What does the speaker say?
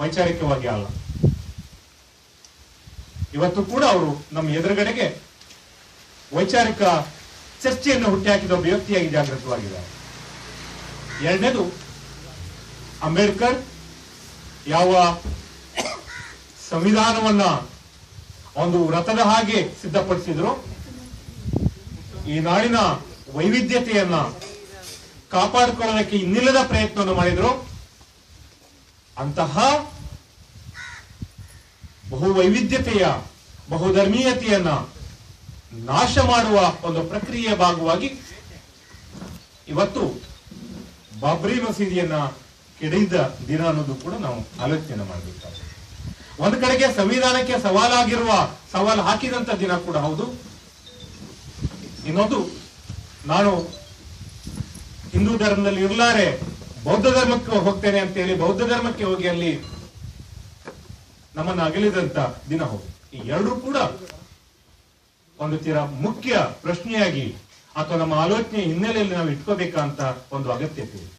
ವೈಚಾರಿಕವಾಗಿ ಅಲ್ಲ. ಇವತ್ತು ಕೂಡ ಅವರು ನಮ್ಮ ಎದುರುಗಡೆಗೆ ವೈಚಾರಿಕ ಚರ್ಚೆಯನ್ನು ಹುಟ್ಟಿಹಾಕಿದ ಒಬ್ಬ ವ್ಯಕ್ತಿಯಾಗಿ ಜಾಗೃತವಾಗಿದ್ದಾರೆ. ಎರಡನೇದು, ಅಂಬೇಡ್ಕರ್ ಯಾವ ಸಂವಿಧಾನವನ್ನ ಒಂದು ವ್ರತದ ಹಾಗೆ ಸಿದ್ಧಪಡಿಸಿದ್ರು, ಈ ನಾಡಿನ ವೈವಿಧ್ಯತೆಯನ್ನ ಕಾಪಾಡಿಕೊಳ್ಳೋದಕ್ಕೆ ಇನ್ನಿಲ್ಲದ ಪ್ರಯತ್ನವನ್ನು ಮಾಡಿದ್ರು ಅಂತಹ ಬಹು ವೈವಿಧ್ಯತೆಯ ಬಹುಧರ್ಮೀಯತೆಯನ್ನ ನಾಶ ಮಾಡುವ ಒಂದು ಪ್ರಕ್ರಿಯೆಯ ಭಾಗವಾಗಿ ಇವತ್ತು ಬಾಬ್ರಿ ಮಸೀದಿಯನ್ನ ಕೆಡಿದ ದಿನ ಅನ್ನೋದು ಕೂಡ ನಾವು ಆಲೋಚನೆ ಮಾಡಬೇಕಾಗಿದೆ ಒಂದು ಕಡೆಗೆ ಸಂವಿಧಾನಕ್ಕೆ ಸವಾಲಾಗಿರುವ, ಸವಾಲು ಹಾಕಿದಂತ ದಿನ ಕೂಡ ಹೌದು. ಇನ್ನೊಂದು, ನಾನು ಹಿಂದೂ ಧರ್ಮದಲ್ಲಿ ಇರ್ಲಾರೆ ಬೌದ್ಧ ಧರ್ಮಕ್ಕೆ ಹೋಗ್ತೇನೆ ಅಂತ ಹೇಳಿ ಬೌದ್ಧ ಧರ್ಮಕ್ಕೆ ಹೋಗಿ ಅಲ್ಲಿ ನಮ್ಮನ್ನ ಅಗಲಿದಂತ ದಿನ ಹೋಗಿ. ಈ ಎರಡೂ ಕೂಡ ಒಂದು ತೀರ ಮುಖ್ಯ ಪ್ರಶ್ನೆಯಾಗಿ ಅಥವಾ ನಮ್ಮ ಆಲೋಚನೆ ಹಿನ್ನೆಲೆಯಲ್ಲಿ ನಾವು ಇಟ್ಕೋಬೇಕಂತ ಒಂದು ಅಗತ್ಯತೆ.